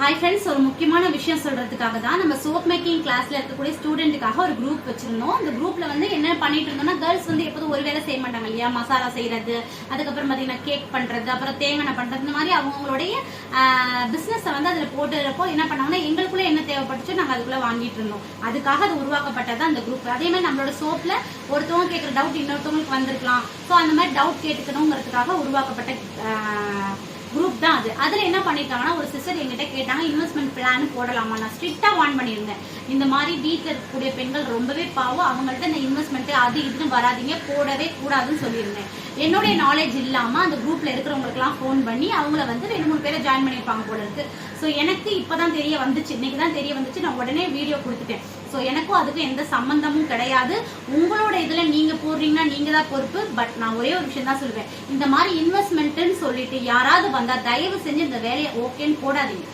Hi friends ஒரு முக்கியமான விஷயம் சொல்றதுக்காக தான் நம்ம சோப் மேக்கிங் கிளாஸ்ல இருக்கக்கூடிய ஸ்டூடெண்ட்டுக்காக ஒரு குரூப் வச்சிருந்தோம். அந்த குரூப்ல வந்து என்ன பண்ணிட்டு இருந்தோம்னா கேர்ள்ஸ் வந்து எப்போதும் ஒரு வேலை செய்ய மாட்டாங்க இல்லையா? மசாலா செய்யறது அதுக்கப்புறம் பார்த்தீங்கன்னா கேக் பண்றது அப்புறம் தேங்காய் பண்றது இந்த மாதிரி அவங்களுடைய பிஸ்னஸை வந்து அதில் போட்டுறப்போ என்ன பண்ணாங்கன்னா எங்களுக்குள்ள என்ன தேவைப்பட்டுச்சோ நாங்கள் அதுக்குள்ள வாங்கிட்டு இருந்தோம். அதுக்காக அது உருவாக்கப்பட்டது அந்த குரூப் அதே மாதிரி நம்மளோட சோப்ல ஒருத்தவங்க கேட்குற டவுட் இன்னொருத்தவங்களுக்கு வந்திருக்கலாம். ஸோ அந்த மாதிரி டவுட் கேட்டுக்கணுங்கிறதுக்காக உருவாக்கப்பட்ட குரூப் தான் அது. அதில் என்ன பண்ணிருக்காங்கன்னா ஒரு சிஸ்டர் என்கிட்ட கேட்டாங்க இன்வெஸ்ட்மெண்ட் பிளான் போடலாமா? நான் ஸ்ட்ரிக்டாக வான் பண்ணியிருந்தேன். இந்த மாதிரி வீட்டில் இருக்கக்கூடிய பெண்கள் ரொம்பவே பாவம். அவங்கள்ட்ட இந்த இன்வெஸ்ட்மெண்ட் அது இதுன்னு வராதீங்க போடவே கூடாதுன்னு சொல்லியிருந்தேன். என்னுடைய நாலேஜ் இல்லாமல் அந்த குரூப்பில் இருக்கிறவங்களுக்குலாம் ஃபோன் பண்ணி அவங்கள வந்து ரெண்டு மூணு பேரை ஜாயின் பண்ணியிருப்பாங்க போல இருக்கு. ஸோ எனக்கு இப்போ தான் தெரிய வந்துச்சு. இன்னைக்கு தான் தெரிய வந்துச்சு. நான் உடனே வீடியோ கொடுத்துட்டேன். ஸோ எனக்கும் அதுக்கும் எந்த சம்பந்தமும் கிடையாது. உங்களோட இதில் நீங்கள் போடுறீங்கன்னா நீங்கள் தான் பொறுப்பு. பட் நான் ஒரே ஒரு விஷயம் தான் சொல்லுவேன் இந்த மாதிரி இன்வெஸ்ட்மெண்ட்னு சொல்லிட்டு யாராவது வந்தால் தயவு செஞ்சு இந்த வேலையை ஓகேன்னு போடாதீங்க.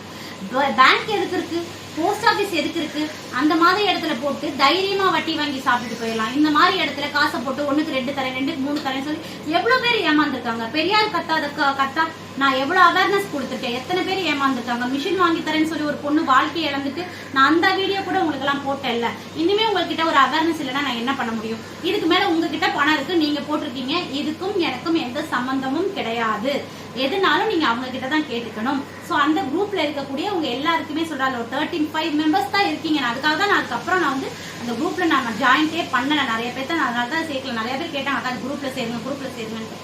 பேங்க் எதுக்கு இருக்கு? போஸ்ட் ஆஃபீஸ் எதுக்கு இருக்கு? அந்த மாதிரி இடத்துல போட்டு தைரியமா வட்டி வாங்கி சாப்பிட்டுட்டு போயிடலாம். இந்த மாதிரி இடத்துல காசை போட்டு ஒண்ணுக்கு ரெண்டு தரேன் ரெண்டுக்கு மூணு தரேன்னு சொல்லி எவ்வளவு பேர் ஏமாந்துருக்காங்க? பெரியார் கத்தாத க- கத்தா நான் எவ்வளவு அவேர்னஸ் கொடுத்துருக்கேன்? எத்தனை பேர் ஏமாந்துருக்காங்க? மிஷின் வாங்கி தரேன்னு சொல்லி ஒரு பொண்ணு வாழ்க்கையை இழந்துட்டு நான் அந்த வீடியோ கூட உங்களுக்கு எல்லாம் போட்டேன்ல. இனிமே உங்ககிட்ட ஒரு அவேர்னஸ் இல்லைன்னா நான் என்ன பண்ண முடியும்? இதுக்கு மேல உங்ககிட்ட பணம் இருக்கு நீங்க போட்டிருக்கீங்க. இதுக்கும் எனக்கும் எந்த சம்பந்தமும் கிடையாது. எதுனாலும் நீங்க அவங்க கிட்ட தான் கேட்டுக்கணும். ஸோ அந்த குரூப்ல இருக்கக்கூடிய உங்க எல்லாருக்குமே சொல்றாங்க ஒரு தேர்ட்டின் ஃபைவ் மெம்பர்ஸ் தான் இருக்கீங்க. நான் அதுக்காக தான் நான் அதுக்கப்புறம் நான் வந்து அந்த குரூப்ல நான் ஜாயின்டே பண்ணல. நிறைய பேர்த்த நான் அதனால தான் சேர்க்கல. நிறைய பேர் கேட்டாங்க அதான் குரூப்ல சேருங்க குரூப்ல சேருங்கன்ட்டு.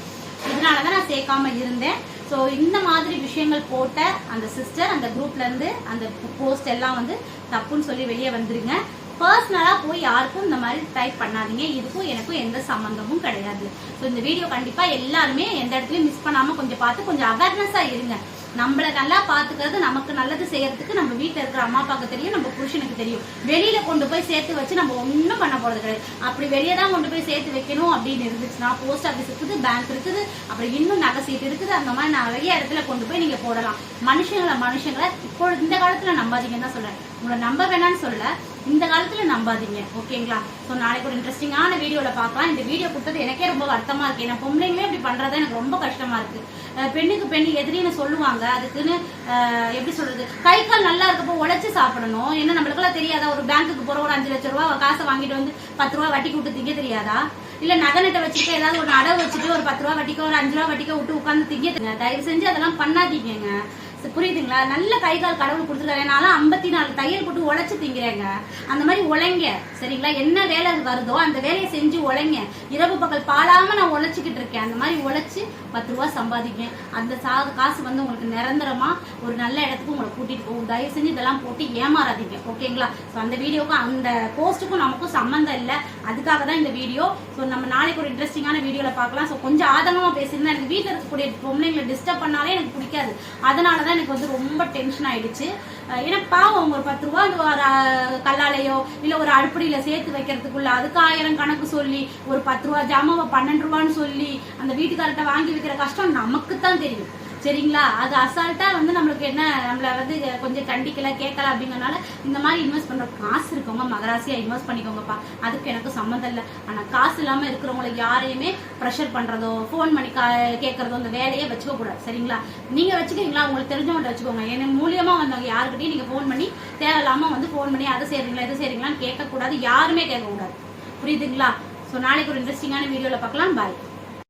இதனால தான் நான் சேர்க்காம இருந்தேன். ஸோ இந்த மாதிரி விஷயங்கள் போட்ட அந்த சிஸ்டர் அந்த குரூப்லேருந்து அந்த போஸ்ட் எல்லாம் வந்து தப்புன்னு சொல்லி வெளியே வந்துருங்க. பர்சனலாக போய் யாருக்கும் இந்த மாதிரி டைப் பண்ணாதீங்க. இதுக்கும் எனக்கும் எந்த சம்மந்தமும் கிடையாது. ஸோ இந்த வீடியோ கண்டிப்பாக எல்லாருமே எந்த இடத்துலையும் மிஸ் பண்ணாமல் கொஞ்சம் பார்த்து கொஞ்சம் அவேர்னஸாக இருங்க. நம்மள நல்லா பாத்துக்கிறது நமக்கு நல்லது செய்யறதுக்கு நம்ம வீட்டில் இருக்கிற அம்மா அப்பாவுக்கு தெரியும் நம்ம புருஷனுக்கு தெரியும். வெளியில கொண்டு போய் சேர்த்து வச்சு நம்ம ஒன்றும் பண்ண போறது கிடையாது. அப்படி வெளியே தான் கொண்டு போய் சேர்த்து வைக்கணும் அப்படின்னு இருந்துச்சுன்னா போஸ்ட் ஆஃபீஸ் இருக்குது பேங்க் இருக்குது அப்புறம் இன்னும் நகைசீட்டு இருக்குது அந்த மாதிரி நிறைய இடத்துல கொண்டு போய் நீங்க போடலாம். மனுஷங்களை மனுஷங்களை இப்போ இந்த காலத்துல நம்பாதீங்கன்னு தான் சொல்றேன். உங்களை நம்ப வேணாம்னு சொல்ல இந்த காலத்துல நம்பாதீங்க ஓகேங்களா? ஸோ நாளைக்கு ஒரு இன்ட்ரெஸ்டிங்கான வீடியோல பார்க்கலாம். இந்த வீடியோ கொடுத்தது எனக்கே ரொம்ப வருத்தமா இருக்கு. ஏன்னா பொம்பளைங்களே இப்படி பண்றதா எனக்கு ரொம்ப கஷ்டமா இருக்கு. பெண்ணுக்கு பெண் எதிரின்னு சொல்லுவாங்க. அதுக்குன்னு எப்படி சொல்றது? கை கால் நல்லா இருக்கப்போ உழைச்சு சாப்பிடணும். ஏன்னா நம்மளுக்கெல்லாம் தெரியாதா? ஒரு பேங்க்குக்கு போற ஒரு அஞ்சு லட்ச ரூபா காசை வாங்கிட்டு வந்து பத்து ரூபா வட்டி விட்டு திங்க தெரியாதா? இல்ல நகை நட்டை வச்சுட்டு ஏதாவது ஒரு அடவு வச்சுட்டு ஒரு பத்து ரூபா வட்டிக்கோ ஒரு அஞ்சு ரூபா வட்டிக்க விட்டு உட்காந்து திங்க தயவு செஞ்சு அதெல்லாம் பண்ணாதீங்க புரியுதுங்களா? நல்ல கை கால் கடவுள் கொடுத்துருக்காரு. நான்லாம் ஐம்பத்தி நாலு தையல் போட்டு உழைச்சி திங்கிறேங்க. அந்த மாதிரி உழைங்க. சரிங்களா? என்ன வேலை வருதோ அந்த வேலையை செஞ்சு உழைங்க. இரவு பகல் பாழாம நான் உழைச்சிக்கிட்டு இருக்கேன். அந்த மாதிரி உழைச்சி பத்து ரூபா சம்பாதிங்க அந்த சா காசு வந்து உங்களுக்கு நிரந்தரமா ஒரு நல்ல இடத்துக்கு உங்களை கூட்டிட்டு போகும். தயவு செஞ்சு இதெல்லாம் போட்டு ஏமாறாதீங்க. ஓகேங்களா? ஸோ அந்த வீடியோக்கும் அந்த போஸ்ட்டுக்கும் நமக்கும் சம்மந்தம் இல்லை. அதுக்காக தான் இந்த வீடியோ. ஸோ நம்ம நாளைக்கு ஒரு இன்ட்ரெஸ்டிங்கான வீடியோவில் பார்க்கலாம். ஸோ கொஞ்சம் ஆதங்கமாக பேசியிருந்தேன் எனக்கு வீட்டில் இருக்கக்கூடிய பொம்பளைங்களை டிஸ்டர்ப் பண்ணாலே எனக்கு பிடிக்காது. அதனால தான் எனக்கு வந்து ரொம்ப டென்ஷன் ஆயிடுச்சு. ஏன்னா பாவம் அவங்க ஒரு பத்து ரூபா ஒரு கல்லாலையோ இல்லை ஒரு அடுப்படியில சேர்த்து வைக்கிறதுக்குள்ள அதுக்கு ஆயிரம் கணக்கு சொல்லி ஒரு பத்து ரூபா ஜாமாவை பன்னெண்டு ரூபான்னு சொல்லி அந்த வீட்டுக்காரர்கிட்ட வாங்கி வைக்கிற கஷ்டம் நமக்கு தான் தெரியும். சரிங்களா? அது அசால்ட்டா வந்து நம்மளுக்கு என்ன நம்மள வந்து கொஞ்சம் கண்டிக்கல கேட்கல அப்படிங்கறனால இந்த மாதிரி இன்வெஸ்ட் பண்ற காசு இருக்கவங்க மகராசியா இன்வெஸ்ட் பண்ணிக்கோங்கப்பா. அதுக்கு எனக்கு சம்மந்தம் இல்லை. ஆனா காசு இல்லாம இருக்கிறவங்களை யாரையுமே ப்ரெஷர் பண்றதோ ஃபோன் பண்ணி கா கேட்கறதோ அந்த வேலையை வச்சுக்க கூடாது. சரிங்களா? நீங்க வச்சுக்கிறீங்களா? உங்களுக்கு தெரிஞ்சவங்க வச்சுக்கோங்க. எனக்கு மூலியமா வந்தவங்க யாருக்கிட்டையும் நீங்க ஃபோன் பண்ணி தேவையில்லாம வந்து ஃபோன் பண்ணி அதை செய்றீங்களா இதை செய்றீங்களான்னு கேட்கக்கூடாது. யாருமே கேட்கக்கூடாது. புரியுதுங்களா? ஸோ நாளைக்கு ஒரு இன்ட்ரெஸ்டிங்கான வீடியோவில் பார்க்கலாம். பாய்